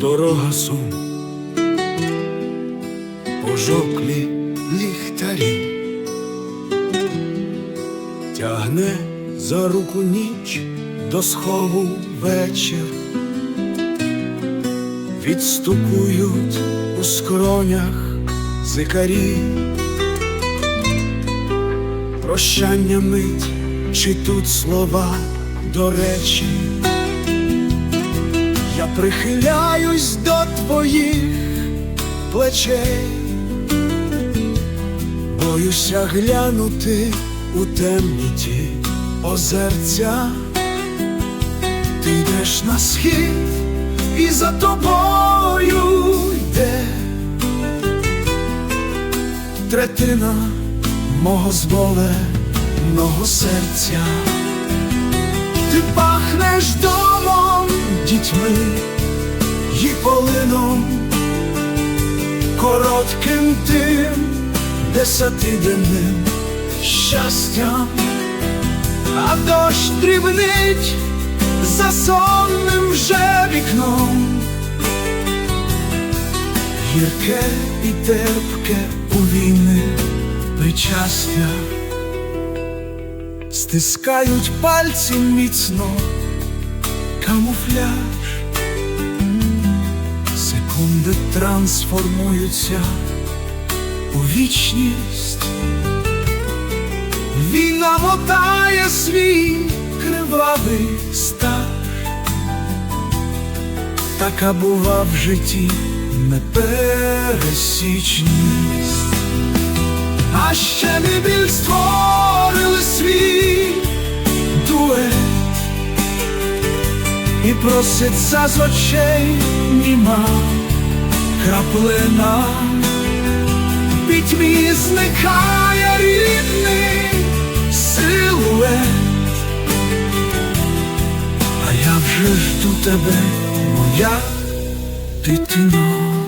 дорога сум, пожоклі ліхтарі, тягне за руку ніч до схову вечір, відстукують у скронях зикарі, прощання мить, чи тут слова до речі. Я прихиляюсь до твоїх плечей, боюся глянути у темні ті озерця, ти йдеш на схід і за тобою йде. Третина мого зболеного серця. Ти пахнеш домом, дітьми і полином, коротким тим десятиденним щастям, а дощ дрібнить за сонним вже вікном, гірке і терпке у війни причастя. Стискають пальці міцно, камуфляж, секунди трансформуються у вічність, війна мотає свій кривавий стаж, така бува в житті непересічність. А ще ми біль проситься з очей німа краплина. Пітьмі зникає рідний силует. А я вже жду тебе, моя дитино